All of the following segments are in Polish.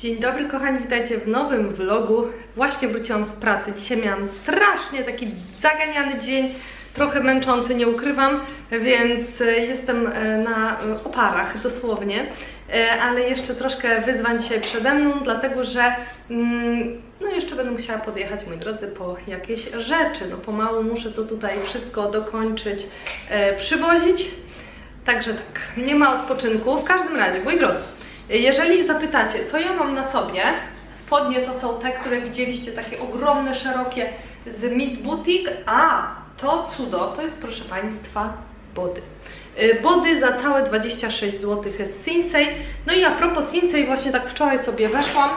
Dzień dobry kochani, witajcie w nowym vlogu. Właśnie wróciłam z pracy. Dzisiaj miałam strasznie taki zaganiany dzień, trochę męczący, nie ukrywam, więc e, jestem e, na e, oparach dosłownie. Ale jeszcze troszkę wyzwań dzisiaj przede mną, dlatego że mm, no jeszcze będę musiała podjechać, moi drodzy, po jakieś rzeczy. No pomału muszę to tutaj wszystko dokończyć, przywozić. Także tak, nie ma odpoczynku. W każdym razie, moi drodzy, jeżeli zapytacie, co ja mam na sobie, spodnie to są te, które widzieliście, takie ogromne, szerokie z Miss Boutique, a to cudo to jest, proszę Państwa, body. Y, Body za całe 26 zł z Sinsei. No i a propos Sinsei, właśnie tak wczoraj sobie weszłam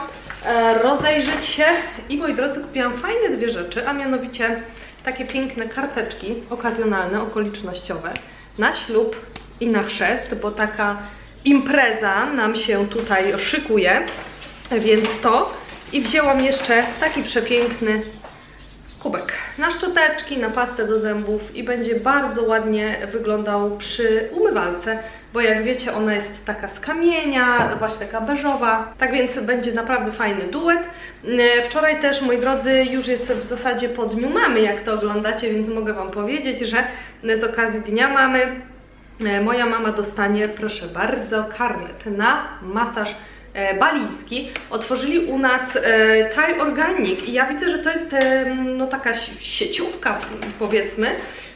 e, rozejrzeć się i moi drodzy kupiłam fajne dwie rzeczy, a mianowicie takie piękne karteczki okazjonalne, okolicznościowe na ślub i na chrzest, bo taka impreza nam się tutaj szykuje, więc to. I wzięłam jeszcze taki przepiękny kubek na szczoteczki, na pastę do zębów i będzie bardzo ładnie wyglądał przy umywalce, bo jak wiecie ona jest taka z kamienia, właśnie taka beżowa, tak więc będzie naprawdę fajny duet. E, Wczoraj też, moi drodzy, już jest w zasadzie po dniu mamy, jak to oglądacie, więc mogę Wam powiedzieć, że z okazji Dnia Mamy moja mama dostanie, proszę bardzo, karnet na masaż e, balijski. Otworzyli u nas e, Thai Organic i ja widzę, że to jest e, no taka si- sieciówka powiedzmy.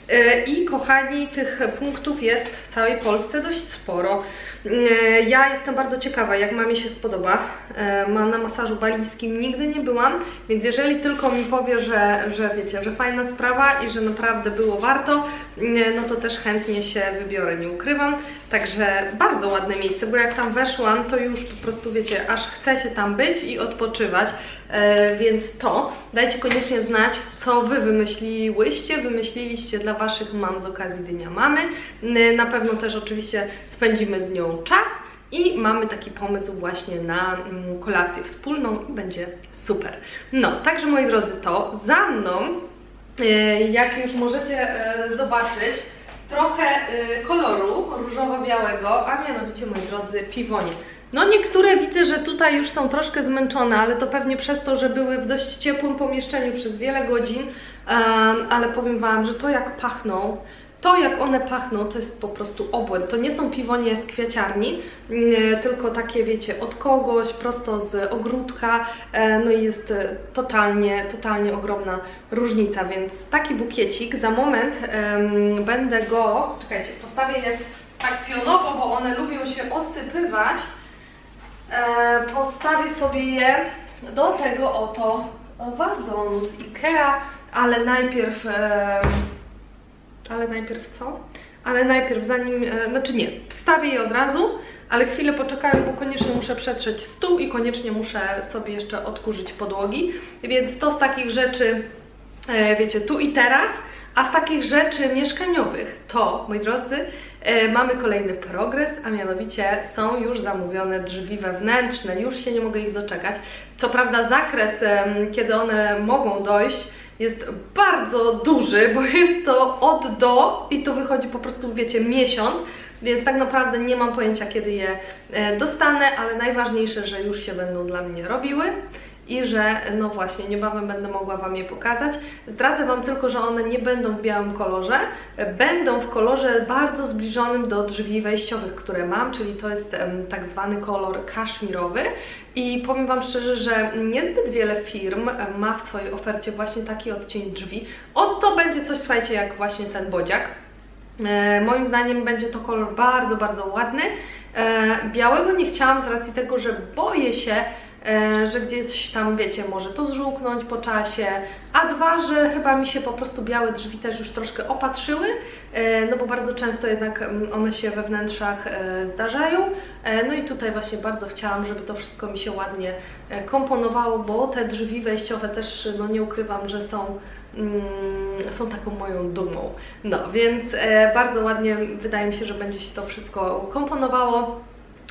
E, I kochani, tych punktów jest w całej Polsce dość sporo. E, Ja jestem bardzo ciekawa, jak mamie się spodoba. E, na masażu balijskim nigdy nie byłam, więc jeżeli tylko mi powie, że, że wiecie, że fajna sprawa i że naprawdę było warto, e, no to też chętnie się wybiorę, nie ukrywam. Także bardzo ładne miejsce, bo jak tam weszłam, to już po prostu wiecie, aż chce się tam być i odpoczywać. Więc to dajcie koniecznie znać, co Wy wymyśliłyście, wymyśliliście dla Waszych mam z okazji Dnia Mamy. Na pewno też oczywiście spędzimy z nią czas i mamy taki pomysł właśnie na mm, kolację wspólną i będzie super. No, także moi drodzy, to za mną, e, jak już możecie e, zobaczyć, trochę e, koloru różowo-białego, a mianowicie, moi drodzy, piwonie. No niektóre widzę, że tutaj już są troszkę zmęczone, ale to pewnie przez to, że były w dość ciepłym pomieszczeniu przez wiele godzin, ale powiem Wam, że to jak pachną, to jak one pachną, to jest po prostu obłęd. To nie są piwonie z kwiaciarni, mm, tylko takie wiecie, od kogoś, prosto z ogródka, e, no i jest e, totalnie, totalnie ogromna różnica, więc taki bukiecik, za moment em, będę go, czekajcie, postawię je tak pionowo, bo one lubią się osypywać, e, postawię sobie je do tego oto wazonu z Ikea, ale najpierw, e, ale najpierw co? Ale najpierw zanim, e, znaczy nie, wstawię je od razu, ale chwilę poczekają, bo koniecznie muszę przetrzeć stół i koniecznie muszę sobie jeszcze odkurzyć podłogi, więc to z takich rzeczy, e, wiecie, tu i teraz, a z takich rzeczy mieszkaniowych to, moi drodzy, e, mamy kolejny progres, a mianowicie są już zamówione drzwi wewnętrzne, już się nie mogę ich doczekać. Co prawda zakres, kiedy one mogą dojść, jest bardzo duży, bo jest to od do i to wychodzi po prostu, wiecie, miesiąc, więc tak naprawdę nie mam pojęcia, kiedy je e, dostanę, ale najważniejsze, że już się będą dla mnie robiły i że no właśnie niebawem będę mogła Wam je pokazać. Zdradzę Wam tylko, że one nie będą w białym kolorze, będą w kolorze bardzo zbliżonym do drzwi wejściowych, które mam, czyli to jest tak zwany kolor kaszmirowy i powiem Wam szczerze, że niezbyt wiele firm ma w swojej ofercie właśnie taki odcień drzwi. Oto będzie coś, słuchajcie, jak właśnie ten bodziak. E, moim zdaniem będzie to kolor bardzo, bardzo ładny. E, białego nie chciałam z racji tego, że boję się, że gdzieś tam, wiecie, może to zżółknąć po czasie, a dwa, że chyba mi się po prostu białe drzwi też już troszkę opatrzyły, e, no bo bardzo często jednak mm, one się we wnętrzach e, zdarzają. E, no i tutaj właśnie bardzo chciałam, żeby to wszystko mi się ładnie e, komponowało, bo te drzwi wejściowe też, no nie ukrywam, że są mm, są taką moją dumą. No, więc e, bardzo ładnie wydaje mi się, że będzie się to wszystko komponowało.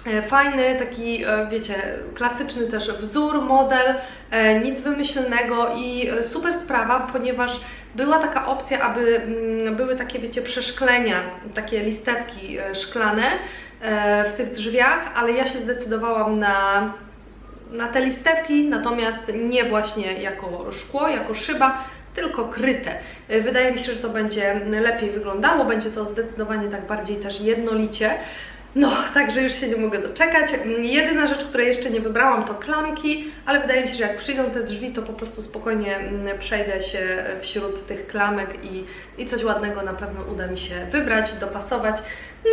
E, Fajny, taki, e, wiecie, klasyczny też wzór, model, e, nic wymyślnego i super sprawa, ponieważ była taka opcja, aby mm, były takie, wiecie, przeszklenia, takie listewki szklane w tych drzwiach, ale ja się zdecydowałam na na te listewki, natomiast nie właśnie jako szkło, jako szyba, tylko kryte. Wydaje mi się, że to będzie lepiej wyglądało, będzie to zdecydowanie tak bardziej też jednolicie. No, także już się nie mogę doczekać. Jedyna rzecz, której jeszcze nie wybrałam, to klamki, ale wydaje mi się, że jak przyjdą te drzwi, to po prostu spokojnie mm, przejdę się wśród tych klamek i, i coś ładnego na pewno uda mi się wybrać, dopasować.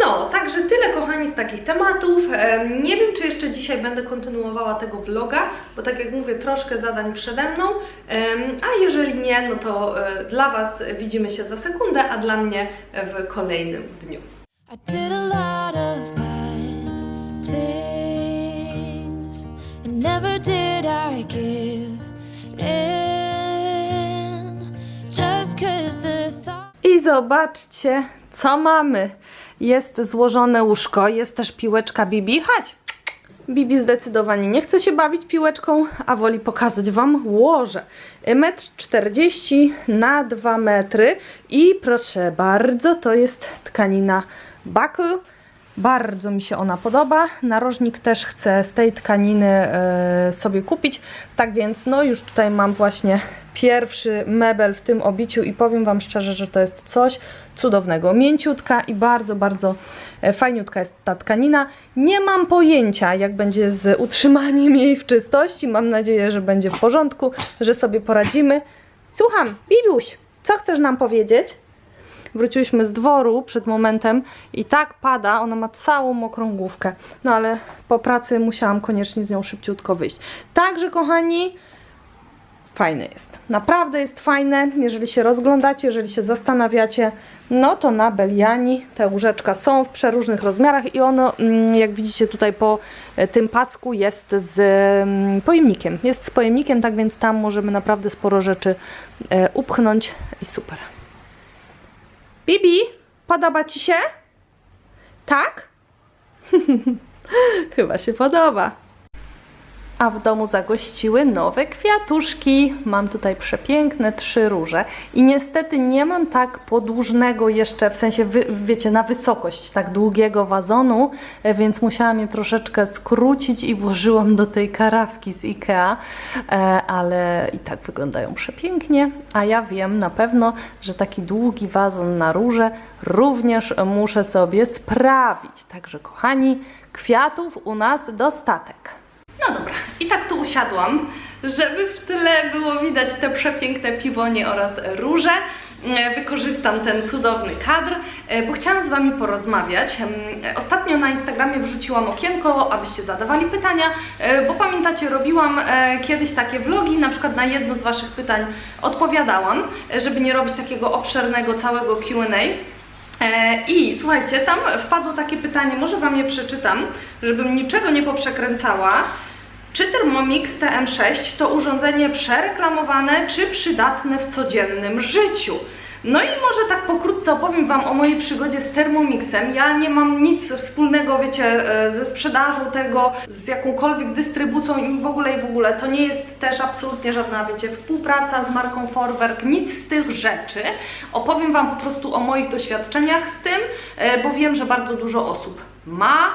No, także tyle kochani z takich tematów. Em, Nie wiem, czy jeszcze dzisiaj będę kontynuowała tego vloga, bo tak jak mówię, troszkę zadań przede mną, Em, a jeżeli nie, no to e, dla Was widzimy się za sekundę, a dla mnie w kolejnym dniu. I zobaczcie, co mamy. Jest złożone łóżko, jest też piłeczka Bibi. Chodź! Bibi zdecydowanie nie chce się bawić piłeczką, a woli pokazać Wam łoże. 1,40 m na 2 metry i proszę bardzo, to jest tkanina buckle. Bardzo mi się ona podoba. Narożnik też chcę z tej tkaniny e, sobie kupić. Tak więc, no już tutaj mam właśnie pierwszy mebel w tym obiciu i powiem Wam szczerze, że to jest coś cudownego. Mięciutka i bardzo, bardzo e, fajniutka jest ta tkanina. Nie mam pojęcia, jak będzie z utrzymaniem jej w czystości. Mam nadzieję, że będzie w porządku, że sobie poradzimy. Słucham, Bibiuś, co chcesz nam powiedzieć? Wróciłyśmy z dworu przed momentem i tak pada, ona ma całą mokrą główkę. No ale po pracy musiałam koniecznie z nią szybciutko wyjść. Także kochani, fajne jest. Naprawdę jest fajne. Jeżeli się rozglądacie, jeżeli się zastanawiacie, no to na Beliani te łóżeczka są w przeróżnych rozmiarach i ono, mm, jak widzicie tutaj po e, tym pasku, jest z mm, pojemnikiem. Jest z pojemnikiem, tak więc tam możemy naprawdę sporo rzeczy e, upchnąć i super. Bibi, podoba Ci się? Tak? Chyba się podoba. A w domu zagościły nowe kwiatuszki. Mam tutaj przepiękne trzy róże i niestety nie mam tak podłużnego jeszcze, w sensie wy, wiecie, na wysokość tak długiego wazonu, e, więc musiałam je troszeczkę skrócić i włożyłam do tej karawki z Ikea, e, ale i tak wyglądają przepięknie, a ja wiem na pewno, że taki długi wazon na róże również muszę sobie sprawić. Także kochani, kwiatów u nas dostatek. No dobra, i tak tu usiadłam, żeby w tyle było widać te przepiękne piwonie oraz róże. E, Wykorzystam ten cudowny kadr, e, bo chciałam z Wami porozmawiać. Em, Ostatnio na Instagramie wrzuciłam okienko, abyście zadawali pytania, e, bo pamiętacie, robiłam e, kiedyś takie vlogi, na przykład na jedno z Waszych pytań odpowiadałam, żeby nie robić takiego obszernego całego Q&A. I słuchajcie, tam wpadło takie pytanie, może Wam je przeczytam, żebym niczego nie poprzekręcała. Czy Thermomix TM6 to urządzenie przereklamowane, czy przydatne w codziennym życiu? No i może tak pokrótce opowiem Wam o mojej przygodzie z Thermomixem. Ja nie mam nic wspólnego, wiecie, e, ze sprzedażą tego, z jakąkolwiek dystrybucją i w ogóle i w ogóle. To nie jest też absolutnie żadna, wiecie, współpraca z marką Forwerk, nic z tych rzeczy. Opowiem Wam po prostu o moich doświadczeniach z tym, e, bo wiem, że bardzo dużo osób ma,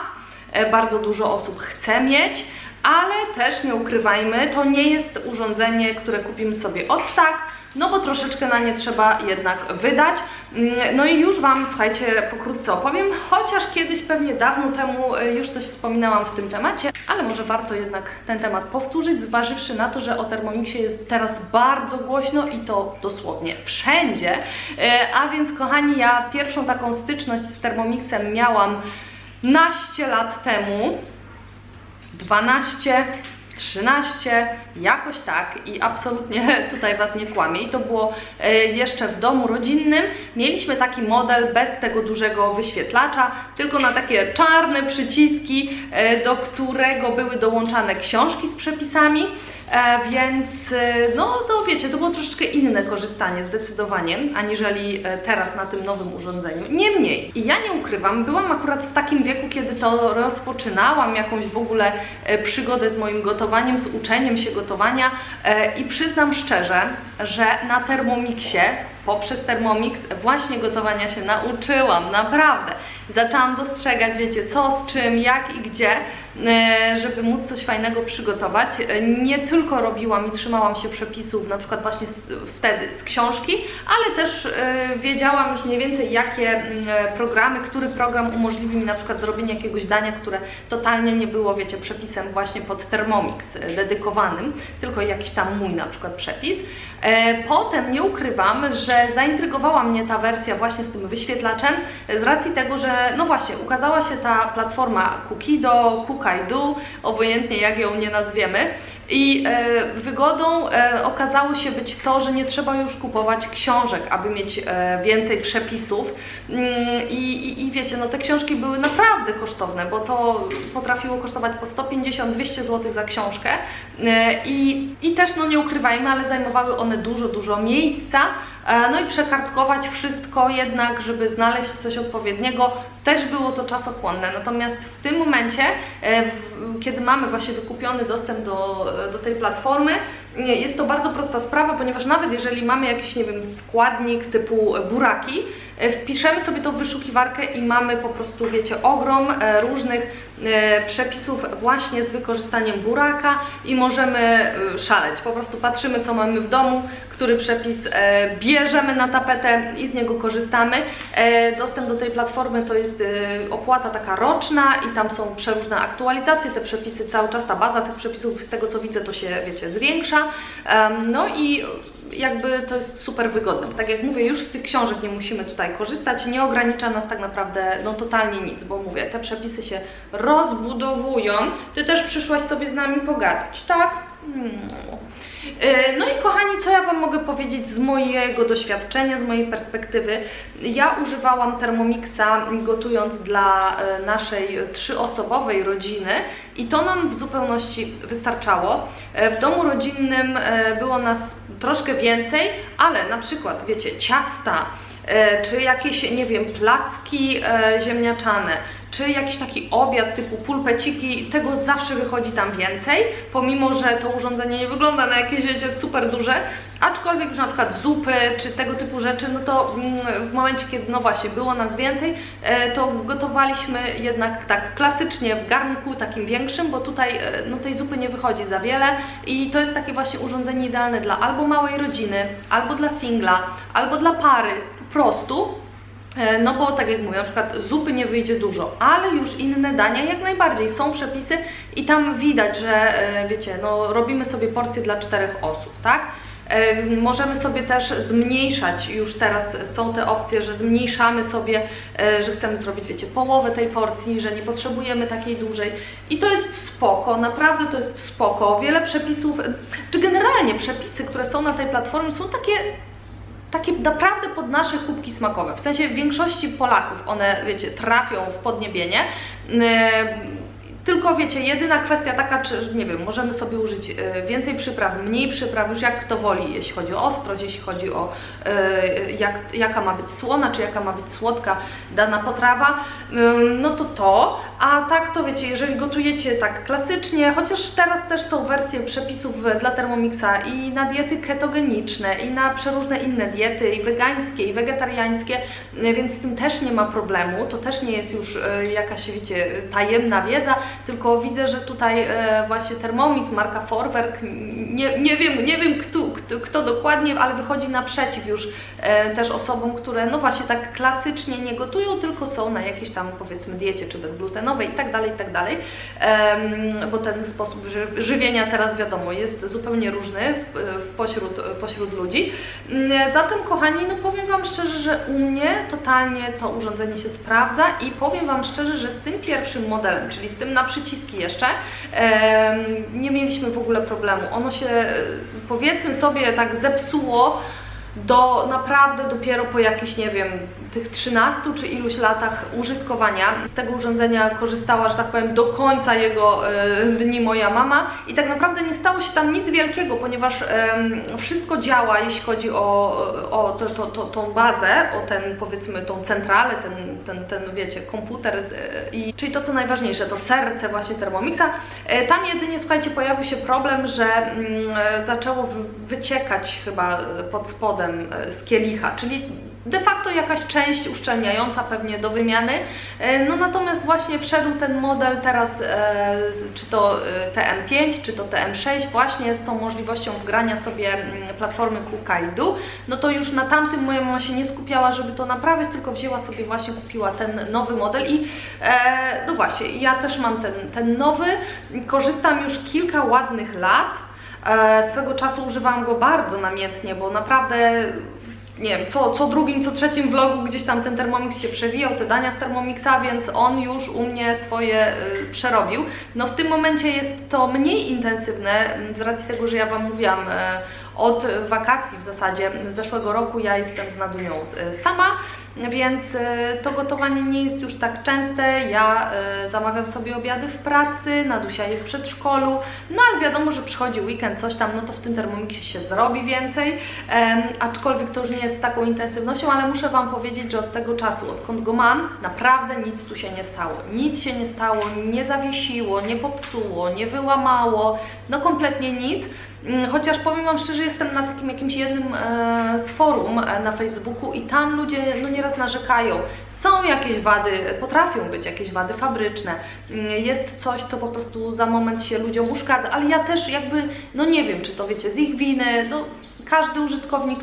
e, bardzo dużo osób chce mieć, ale też nie ukrywajmy, to nie jest urządzenie, które kupimy sobie od tak, no bo troszeczkę na nie trzeba jednak wydać. Mm, No i już Wam, słuchajcie, pokrótce opowiem, chociaż kiedyś, pewnie dawno temu e, już coś wspominałam w tym temacie, ale może warto jednak ten temat powtórzyć, zważywszy na to, że o Thermomixie jest teraz bardzo głośno i to dosłownie wszędzie. E, A więc, kochani, ja pierwszą taką styczność z Thermomixem miałam naście lat temu. 12, 13, jakoś tak i absolutnie tutaj Was nie kłamię. I to było e, jeszcze w domu rodzinnym. Mieliśmy taki model bez tego dużego wyświetlacza, tylko na takie czarne przyciski, e, do którego były dołączane książki z przepisami. E, więc e, no to wiecie, to było troszeczkę inne korzystanie zdecydowanie, aniżeli e, teraz na tym nowym urządzeniu. Niemniej, ja nie ukrywam, byłam akurat w takim wieku, kiedy to rozpoczynałam jakąś w ogóle przygodę z moim gotowaniem, z uczeniem się gotowania i przyznam szczerze, że na Thermomixie, poprzez Thermomix właśnie gotowania się nauczyłam, naprawdę. Zaczęłam dostrzegać, wiecie, co z czym, jak i gdzie, e, żeby móc coś fajnego przygotować. E, Nie tylko robiłam i trzymałam się przepisów, na przykład właśnie z, wtedy z książki, ale też e, wiedziałam już mniej więcej, jakie programy, który program umożliwi mi na przykład zrobienie jakiegoś dania, które totalnie nie było, wiecie, przepisem właśnie pod Thermomix dedykowanym, tylko jakiś tam mój na przykład przepis. Potem nie ukrywam, że zaintrygowała mnie ta wersja właśnie z tym wyświetlaczem, z racji tego, że no właśnie, ukazała się ta platforma Cookido, Cookidoo, obojętnie jak ją nie nazwiemy. I e, wygodą e, okazało się być to, że nie trzeba już kupować książek, aby mieć e, więcej przepisów. Mm, I wiecie, no te książki były naprawdę kosztowne, bo to potrafiło kosztować po 150-200 zł za książkę. E, I, I też, no nie ukrywajmy, ale zajmowały one dużo, dużo miejsca. E, No i przekartkować wszystko jednak, żeby znaleźć coś odpowiedniego, też było to czasochłonne. Natomiast w tym momencie, e, kiedy mamy właśnie wykupiony dostęp do, do tej platformy, jest to bardzo prosta sprawa, ponieważ nawet jeżeli mamy jakiś, nie wiem, składnik typu buraki, wpiszemy sobie w wyszukiwarkę i mamy po prostu, wiecie, ogrom e, różnych e, przepisów właśnie z wykorzystaniem buraka i możemy e, szaleć. Po prostu patrzymy, co mamy w domu, który przepis e, bierzemy na tapetę i z niego korzystamy. E, Dostęp do tej platformy to jest e, opłata taka roczna i tam są przeróżne aktualizacje, te przepisy cały czas, ta baza tych przepisów z tego co widzę to się, wiecie, zwiększa. No i jakby to jest super wygodne. Tak jak mówię, już z tych książek nie musimy tutaj korzystać, nie ogranicza nas tak naprawdę no totalnie nic, bo mówię, te przepisy się rozbudowują. Ty też przyszłaś sobie z nami pogadać, tak? Hmm. E, No i kochani, co ja Wam mogę powiedzieć z mojego doświadczenia, z mojej perspektywy? Ja używałam Thermomixa gotując dla e, naszej trzyosobowej rodziny i to nam w zupełności wystarczało. E, W domu rodzinnym było nas troszkę więcej, ale na przykład, wiecie, ciasta, e, czy jakieś, nie wiem, placki e, ziemniaczane, czy jakiś taki obiad typu pulpeciki, tego zawsze wychodzi tam więcej, pomimo, że to urządzenie nie wygląda na jakieś, wiecie, super duże, aczkolwiek już na przykład zupy, czy tego typu rzeczy, no to mm, w momencie, kiedy no właśnie było nas więcej, e, to gotowaliśmy jednak tak klasycznie w garnku takim większym, bo tutaj e, no tej zupy nie wychodzi za wiele i to jest takie właśnie urządzenie idealne dla albo małej rodziny, albo dla singla, albo dla pary, po prostu, No bo tak jak mówię, na przykład zupy nie wyjdzie dużo, ale już inne dania jak najbardziej. Są przepisy i tam widać, że e, wiecie, no robimy sobie porcje dla czterech osób, tak? E, Możemy sobie też zmniejszać, już teraz są te opcje, że zmniejszamy sobie, e, że chcemy zrobić, wiecie, połowę tej porcji, że nie potrzebujemy takiej dużej. I to jest spoko, naprawdę to jest spoko. Wiele przepisów, czy generalnie przepisy, które są na tej platformie są takie takie naprawdę pod nasze kubki smakowe. W sensie w większości Polaków one, wiecie, trafią w podniebienie. Yy, Tylko wiecie, jedyna kwestia taka, czy nie wiem, możemy sobie użyć yy, więcej przypraw, mniej przypraw, już jak kto woli, jeśli chodzi o ostrość, jeśli chodzi o yy, jak, jaka ma być słona, czy jaka ma być słodka dana potrawa, no to to. A tak to wiecie, jeżeli gotujecie tak klasycznie, chociaż teraz też są wersje przepisów dla Thermomixa i na diety ketogeniczne, i na przeróżne inne diety, i wegańskie, i wegetariańskie, yy, więc z tym też nie ma problemu. To też nie jest już yy, jakaś, wiecie, tajemna wiedza, tylko widzę, że tutaj e, właśnie Thermomix, marka Forwerk, nie, nie wiem, nie wiem kto, kto, dokładnie, ale wychodzi naprzeciw już e, też osobom, które no właśnie tak klasycznie nie gotują, tylko są na jakiejś tam powiedzmy diecie czy bezglutenowej i tak dalej, i tak dalej, Em, bo ten sposób ży- żywienia teraz wiadomo jest zupełnie różny w, w pośród, pośród ludzi. Mm, Zatem kochani, no powiem Wam szczerze, że u mnie totalnie to urządzenie się sprawdza i powiem Wam szczerze, że z tym pierwszym modelem, czyli z tym na przyciski jeszcze, em, nie mieliśmy w ogóle problemu. Ono się e, powiedzmy sobie tak zepsuło do naprawdę dopiero po jakichś, nie wiem, tych 13 czy iluś latach użytkowania z tego urządzenia korzystała, że tak powiem, do końca jego e, dni moja mama i tak naprawdę nie stało się tam nic wielkiego, ponieważ wszystko działa, jeśli chodzi o, o to, to, to, tą bazę, o ten powiedzmy tą centralę, ten, ten, ten wiecie, komputer e, i czyli to co najważniejsze, to serce właśnie Thermomixa. E, Tam jedynie, słuchajcie, pojawił się problem, że mm, zaczęło wy- wyciekać chyba pod spodem z kielicha, czyli de facto jakaś część uszczelniająca pewnie do wymiany. E, No natomiast właśnie wszedł ten model teraz, e, czy to e, TM5, czy to TM6, właśnie z tą możliwością wgrania sobie mm, platformy Kukaidu. No to już na tamtym moja mama się nie skupiała, żeby to naprawić, tylko wzięła sobie właśnie, kupiła ten nowy model i no właśnie, ja też mam ten, ten nowy, korzystam już kilka ładnych lat. Swego czasu używałam go bardzo namiętnie, bo naprawdę nie wiem, co, co drugim, co trzecim vlogu gdzieś tam ten Thermomix się przewijał, te dania z Thermomixa, więc on już u mnie swoje y, przerobił. No w tym momencie jest to mniej intensywne, m, z racji tego, że ja Wam mówiłam, y, od wakacji w zasadzie zeszłego roku ja jestem z Nadunią y, sama, więc y, to gotowanie nie jest już tak częste. Ja y, zamawiam sobie obiady w pracy, Nadusia je w przedszkolu, no ale wiadomo, że przychodzi weekend, coś tam, no to w tym Thermomixie się zrobi więcej, aczkolwiek to już nie jest z taką intensywnością, ale muszę Wam powiedzieć, że od tego czasu, odkąd go mam, naprawdę nic tu się nie stało. Nic się nie stało, nie zawiesiło, nie popsuło, nie wyłamało, no kompletnie nic. Mm, Chociaż powiem Wam szczerze, jestem na takim jakimś jednym e, z forum e, na Facebooku i tam ludzie no nieraz narzekają. Są jakieś wady, potrafią być jakieś wady fabryczne, Mm, jest coś, co po prostu za moment się ludziom uszkadza, ale ja też jakby, no nie wiem, czy to wiecie, z ich winy, no każdy użytkownik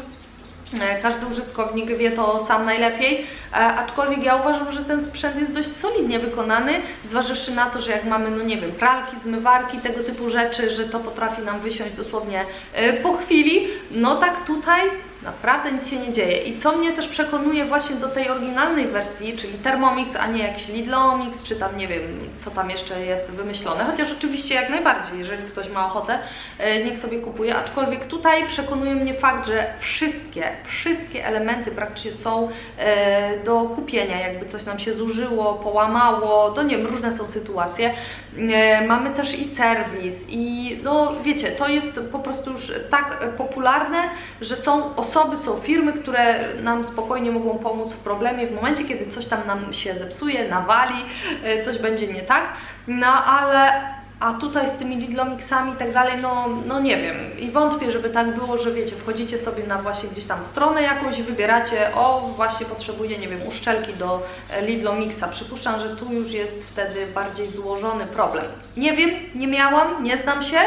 Każdy użytkownik wie to sam najlepiej, e, aczkolwiek ja uważam, że ten sprzęt jest dość solidnie wykonany, zważywszy na to, że jak mamy, no nie wiem, pralki, zmywarki, tego typu rzeczy, że to potrafi nam wysiąść dosłownie e, po chwili, no tak tutaj naprawdę nic się nie dzieje. I co mnie też przekonuje właśnie do tej oryginalnej wersji, czyli Thermomix, a nie jakiś Lidlomix, czy tam nie wiem, co tam jeszcze jest wymyślone, chociaż oczywiście jak najbardziej, jeżeli ktoś ma ochotę, e, niech sobie kupuje, aczkolwiek tutaj przekonuje mnie fakt, że wszystkie, wszystkie elementy praktycznie są e, do kupienia, jakby coś nam się zużyło, połamało, to nie wiem, różne są sytuacje. E, Mamy też i serwis i no wiecie, to jest po prostu już tak popularne, że są osoby, są firmy, które nam spokojnie mogą pomóc w problemie w momencie, kiedy coś tam nam się zepsuje, nawali, e, coś będzie nie tak, no ale a tutaj z tymi Lidlomixami i tak dalej, no, no nie wiem. I wątpię, żeby tak było, że wiecie, wchodzicie sobie na właśnie gdzieś tam stronę jakąś wybieracie, o właśnie potrzebuję, nie wiem, uszczelki do e, Lidlomixa. Przypuszczam, że tu już jest wtedy bardziej złożony problem. Nie wiem, nie miałam, nie znam się.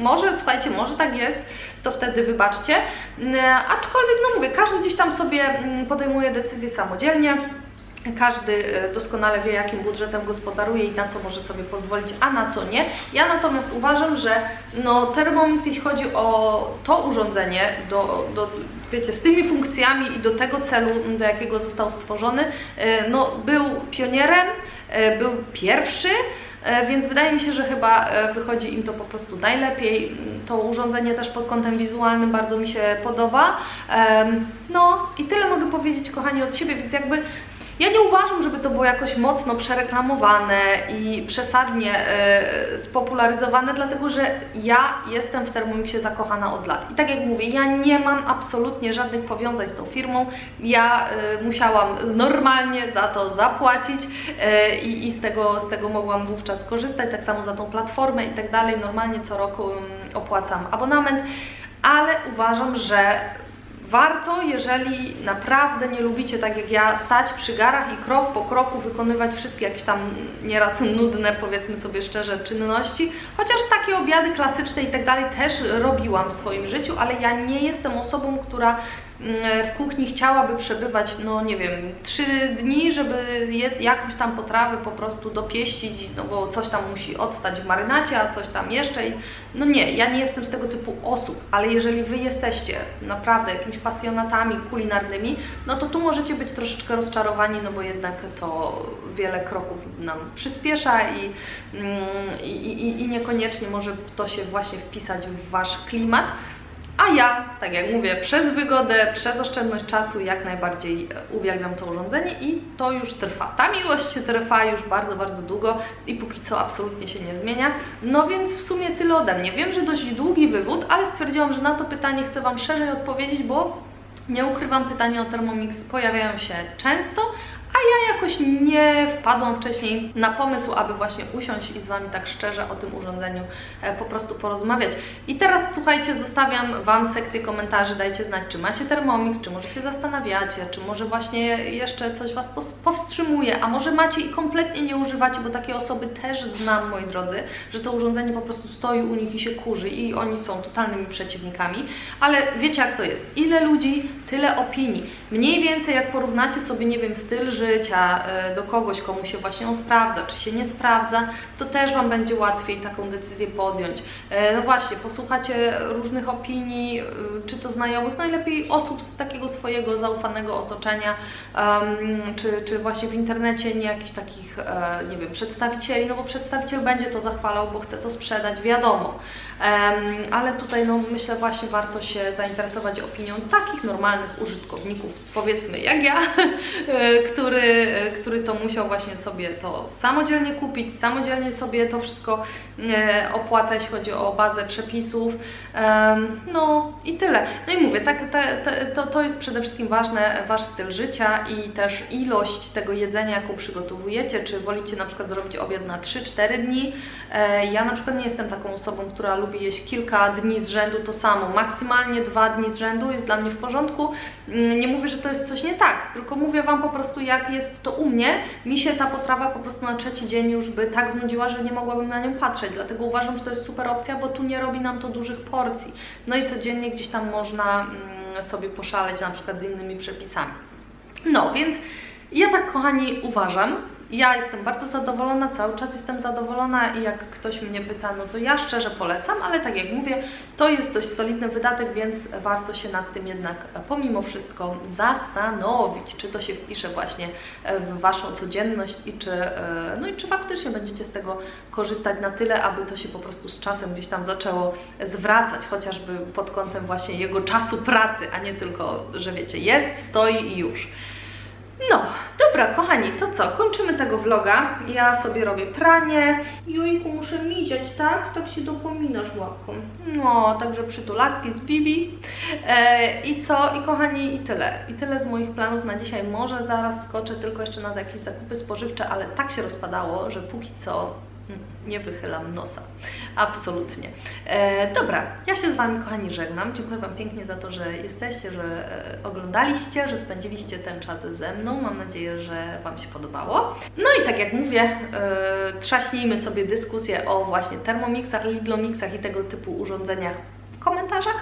Może, słuchajcie, może tak jest, to wtedy wybaczcie. Mm, Aczkolwiek, no mówię, każdy gdzieś tam sobie mm, podejmuje decyzję samodzielnie. Każdy e, doskonale wie, jakim budżetem gospodaruje i na co może sobie pozwolić, a na co nie. Ja natomiast uważam, że no, Thermomix, jeśli chodzi o to urządzenie, do, do, wiecie, z tymi funkcjami i do tego celu, do jakiego został stworzony, e, no, był pionierem, e, był pierwszy. E, Więc wydaje mi się, że chyba e, wychodzi im to po prostu najlepiej. To urządzenie też pod kątem wizualnym bardzo mi się podoba. No i tyle mogę powiedzieć, kochani, od siebie, więc jakby ja nie uważam, żeby to było jakoś mocno przereklamowane i przesadnie e, spopularyzowane, dlatego że ja jestem w Thermomixie zakochana od lat. I tak jak mówię, ja nie mam absolutnie żadnych powiązań z tą firmą. Ja e, musiałam normalnie za to zapłacić e, i, i z, tego, z tego mogłam wówczas korzystać, tak samo za tą platformę i tak dalej. Normalnie co roku mm, opłacam abonament, ale uważam, że Warto, jeżeli naprawdę nie lubicie, tak jak ja, stać przy garach i krok po kroku wykonywać wszystkie jakieś tam nieraz nudne, powiedzmy sobie szczerze, czynności, chociaż takie obiady klasyczne i tak dalej też robiłam w swoim życiu, ale ja nie jestem osobą, która w kuchni chciałaby przebywać, no nie wiem, trzy dni, żeby jakąś tam potrawę po prostu dopieścić, no bo coś tam musi odstać w marynacie, a coś tam jeszcze. I, no nie, ja nie jestem z tego typu osób, ale jeżeli Wy jesteście naprawdę jakimiś pasjonatami kulinarnymi, no to tu możecie być troszeczkę rozczarowani, no bo jednak to wiele kroków nam przyspiesza i, mm, i, i, i niekoniecznie może to się właśnie wpisać w Wasz klimat. A ja, tak jak mówię, przez wygodę, przez oszczędność czasu jak najbardziej e, uwielbiam to urządzenie i to już trwa. Ta miłość trwa już bardzo, bardzo długo i póki co absolutnie się nie zmienia. No więc w sumie tyle ode mnie. Wiem, że dość długi wywód, ale stwierdziłam, że na to pytanie chcę Wam szerzej odpowiedzieć, bo nie ukrywam, pytania o Thermomix pojawiają się często, a ja jakoś nie wpadłam wcześniej na pomysł, aby właśnie usiąść i z Wami tak szczerze o tym urządzeniu e, po prostu porozmawiać. I teraz słuchajcie, zostawiam Wam sekcję komentarzy, dajcie znać, czy macie Thermomix, czy może się zastanawiacie, czy może właśnie jeszcze coś Was powstrzymuje, a może macie i kompletnie nie używacie, bo takie osoby też znam, moi drodzy, że to urządzenie po prostu stoi u nich i się kurzy i oni są totalnymi przeciwnikami, ale wiecie jak to jest, ile ludzi, tyle opinii. Mniej więcej jak porównacie sobie, nie wiem, styl życia e, do kogoś, komu się właśnie on sprawdza, czy się nie sprawdza, to też Wam będzie łatwiej taką decyzję podjąć. E, No właśnie, posłuchacie różnych opinii, e, czy to znajomych, najlepiej osób z takiego swojego zaufanego otoczenia, czy, czy właśnie w internecie, nie jakichś takich, nie wiem, przedstawicieli, no bo przedstawiciel będzie to zachwalał, bo chce to sprzedać, wiadomo. Ale tutaj no, myślę właśnie warto się zainteresować opinią takich normalnych użytkowników, powiedzmy jak ja, e, który, e, który to musiał właśnie sobie to samodzielnie kupić, samodzielnie sobie to wszystko e, opłaca, jeśli chodzi o bazę przepisów. No i tyle. No i mówię, tak, te, te, to, to jest przede wszystkim ważne, Wasz styl życia i też ilość tego jedzenia, jaką przygotowujecie, czy wolicie na przykład zrobić obiad na 3-4 dni. Ja na przykład nie jestem taką osobą, która lubi jeść kilka dni z rzędu to samo. Maksymalnie dwa dni z rzędu jest dla mnie w porządku. Mm, Nie mówię, że to jest coś nie tak, tylko mówię Wam po prostu, jak jest to u mnie. Mi się ta potrawa po prostu na trzeci dzień już by tak znudziła, że nie mogłabym na nią patrzeć. Dlatego uważam, że to jest super opcja, bo tu nie robi nam to dużych porcji. No i codziennie gdzieś tam można mm, sobie poszaleć na przykład z innymi przepisami. No, więc ja tak, kochani, uważam. Ja jestem bardzo zadowolona, cały czas jestem zadowolona i jak ktoś mnie pyta, no to ja szczerze polecam, ale tak jak mówię, to jest dość solidny wydatek, więc warto się nad tym jednak pomimo wszystko zastanowić, czy to się wpisze właśnie w Waszą codzienność i czy, e, no i czy faktycznie będziecie z tego korzystać na tyle, aby to się po prostu z czasem gdzieś tam zaczęło zwracać, chociażby pod kątem właśnie jego czasu pracy, a nie tylko, że wiecie, jest, stoi i już. No, dobra, kochani, to co? Kończymy tego vloga. Ja sobie robię pranie. Jojku, muszę miziać, tak? Tak się dopominasz łapką. No, także przytulaski z Bibi. E, I co? I kochani, i tyle. I tyle z moich planów na dzisiaj. Może zaraz skoczę tylko jeszcze na jakieś zakupy spożywcze, ale tak się rozpadało, że póki co nie wychylam nosa. Absolutnie. E, dobra, ja się z Wami, kochani, żegnam. Dziękuję Wam pięknie za to, że jesteście, że e, oglądaliście, że spędziliście ten czas ze mną. Mam nadzieję, że Wam się podobało. No i tak jak mówię, e, trzaśnijmy sobie dyskusję o właśnie Thermomixach, Lidlomixach i tego typu urządzeniach w komentarzach.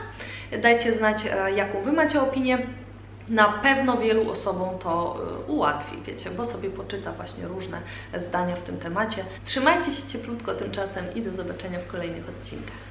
Dajcie znać, e, jaką Wy macie opinię. Na pewno wielu osobom to y, ułatwi, wiecie, bo sobie poczyta właśnie różne zdania w tym temacie. Trzymajcie się cieplutko tymczasem i do zobaczenia w kolejnych odcinkach.